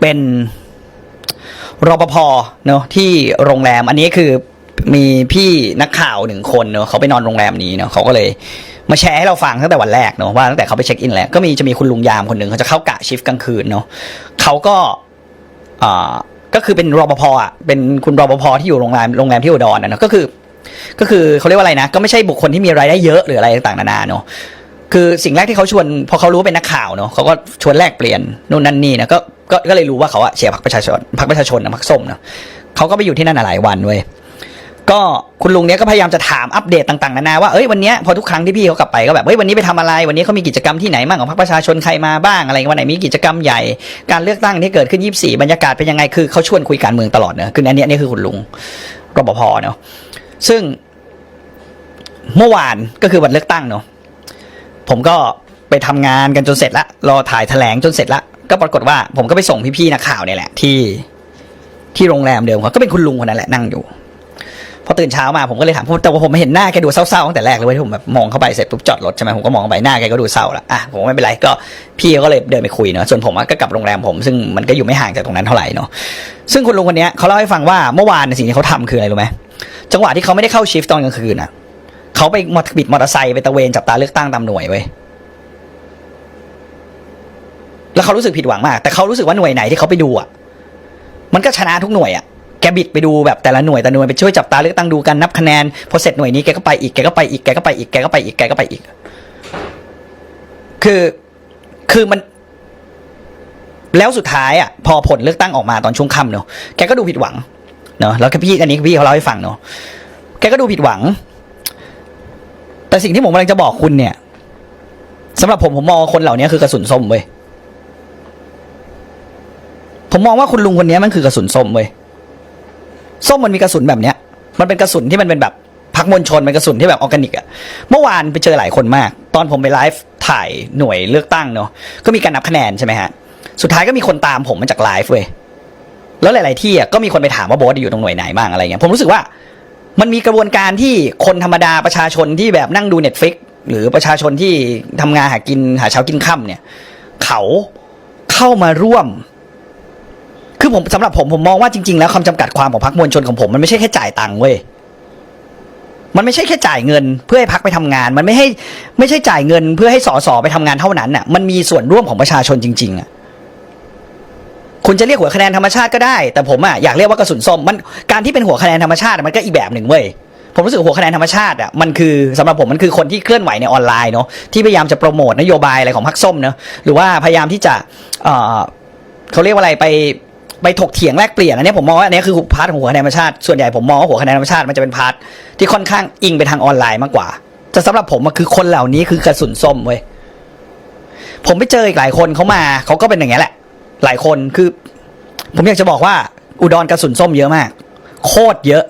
เป็นรปภเนอะที่โรงแรม อันนี้คือมีพี่นักข่าวหนึ่งคนเนอะเขาไปนอนโรงแรมนี้เนอะเขาก็เลยมาแชร์ให้เราฟังตั้งแต่วันแรกเนอะว่าตั้งแต่เขาไปเช็คอินแล้วก็มีจะมีคุณลุงยามคนหนึ่งเขาจะเข้ากะชิฟต์กลางคืนเนอะเขาก็อ่าก็คือเป็นรปภอะเป็นคุณรปภที่อยู่โรงแรมโรงแรมที่อุดรนะเนอะก็คือ ก็คือเขาเรียกว่าอะไรนะ ก็ไม่ใช่บุคคลที่มีรายได้เยอะหรืออะไรต่างๆนานาเนอะ คือสิ่งแรกที่เขาชวนพอเขารู้ว่าเป็นนักข่าวเนอะเขาก็ชวนแลกเปลี่ยนนู่นนั่นนี่นะก็ก็ก็เลยรู้ว่าเขาอะเชียร์พรรคประชาชนพรรคประชาชนนะพรรคส้มเนอะเขาก็ไปอยู่ที่นั่นหลายวันเว้ยก็คุณลุงเนี้ยก็พยายามจะถามอัปเดตต่างๆนานาว่าเอ้ยวันเนี้ยพอทุกครั้งที่พี่เขากลับไปก็แบบเฮ้ยวันนี้ไปทำอะไรวันนี้เขามีกิจกรรมที่ไหนบ้างของพรรคประชาชนใครมาบ้างอะไรวันไหนมีกิจกรรมใหญ่การเลือกตั้งที่เกิดขึ้น 24 บรรยากาศเป็นยังไงคือเขาชวนคุยการเมืองตลอดเนอะคืออันนี้นนี้คือคุณลุงรปภเนาะซึ่งเมื่อวานก็คือวันเลือกตั้งเนาะ ผมก็ไปทำงานกันจนเสร็จละรอถ่ายแถลงจนเสร็จละก็ปรากฏว่าผมก็ไปส่งพี่ๆนักข่าวเนี่ยแหละที่ที่โรงแรมเดิมเขาก็เป็นคุณลุงคนนั้นแหละนั่งอยู่ พอตื่นเช้ามาผมก็เลยถามแต่ว่าผมไม่เห็นหน้าแกดูเศร้าๆตั้งแต่แรกเลยเว้ยที่ผมแบบมองเข้าไปเสร็จปุ๊บจอดรถใช่ไหมผมก็มองไปหน้าแกก็ดูเศร้าละอะผมไม่เป็นไรก็พี่ก็เลยเดินไปคุยเนาะส่วนผมก็กลับโรงแรมผมซึ่งมันก็อยู่ไม่ห่างจากตรงนั้นเท่าไหร่เนาะซึ่งคุณลุงคนนี้เขาเล่าให้ฟังว่าเมื่อวานสิ่งที่เขาทำคืออะไรรู้ไหมจังหวะที่เขาไม่ได้เข้าชิฟต์ตอนกลางคืนอะ เขาไปมอบิดมอเตอร์ไซค์ไปตะเวนจับตาเลือกตั้งตามหน่วยเว้ยแล้วเขารู้สึกผิดหวังมาก แต่เขารู้สึกว่าหน่วยไหนที่เขาไปดูอะ มันก็ชนะทุกหน่วยอะ แกบิดไปดูแบบแต่ละหน่วยแต่ละหน่วยไปช่วยจับตาเลือกตั้งดูกันนับคะแนนพอเสร็จหน่วยนี้แกก็ไปอีกแกก็ไปอีกแกก็ไปอีกแกก็ไปอีกแกก็ไปอีก คือคือมัน แล้วสุดท้ายอะพอผลเลือกตั้งออกมาตอนช่วงค่ำเนอะแกก็ดูผิดหวังเนอะแล้วพี่อันนี้พี่เขาเล่าให้ฟังเนอะแกก็ดูผิดหวัง แต่สิ่งที่ผมกำลังจะบอกคุณเนี่ยสำหรับผมผมมองคนเหล่านี้คือกระสุนส้มเว้ยผมมองว่าคุณลุงคนนี้มันคือกระสุนส้มเว้ยส้มมันมีกระสุนแบบเนี้ย มันเป็นกระสุนที่มันเป็นแบบพักมวลชนเป็นกระสุนที่แบบออร์แกนิกอะเมื่อวานไปเจอหลายคนมาก ตอนผมไปไลฟ์ถ่ายหน่วยเลือกตั้งเนาะก็มีการนับคะแนนใช่ไหมฮะสุดท้ายก็มีคนตามผมมาจากไลฟ์เว้ยแล้วหลาย ๆ ที่อะก็มีคนไปถามว่าโบสอยู่ตรงหน่วยไหนบ้างอะไรเงี้ยผมรู้สึกว่า มันมีกระบวนการที่คนธรรมดาประชาชนที่แบบนั่งดูเน็ตฟิกหรือประชาชนที่ทำงานหากินหาเช้ากินค่ำเนี่ย เขาเข้ามาร่วม คือผมสำหรับผมผมมองว่าจริงๆแล้วคำจำกัดความของพรรคมวลชนของผมมันไม่ใช่แค่จ่ายตังค์เว้ยมันไม่ใช่แค่จ่ายเงิน เพื่อให้พักไปทำงาน มันไม่ให้ไม่ใช่จ่ายเงิน เพื่อให้สสไปทำงานเท่านั้นน่ะ มันมีส่วนร่วมของประชาชนจริงๆอะ คุณจะเรียกหัวคะแนนธรรมชาติก็ได้ แต่ผมอะอยากเรียกว่ากระสุนส้มมันการที่เป็นหัวคะแนนธรรมชาติมันก็อีกแบบหนึ่งเว้ยผมรู้สึกหัวคะแนนธรรมชาติอะมันคือสำหรับผมมันคือคนที่เคลื่อนไหวในออนไลน์เนาะที่พยายามจะโปรโมทนโยบายอะไรของพรรคส้มเนาะหรือว่าพยายามที่จะเอ่อเขาเรียกว่าอะไรไปไปถกเถียงแลกเปลี่ยนอันนี้ผมมองว่าอันนี้คือพาร์ทของหัวคะแนนธรรมชาติส่วนใหญ่ผมมองว่าหัวคะแนนธรรมชาติมันจะเป็นพาร์ทที่ค่อนข้างอิงไปทางออนไลน์มากกว่าแต่สำหรับผมมันคือคนเหล่านี้คือกระสุนส้มเว้ยผมไปเจออีกหลายคนเขามาเขาก็เป็นอย่างเงี้ยแหละ หลายคนคือ ผมอยากจะบอกว่า อุดรกระสุนส้มเยอะมาก โคตรเยอะ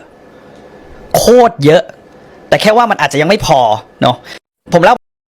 โคตรเยอะ แต่แค่ว่ามันอาจจะยังไม่พอเนาะผมเล่า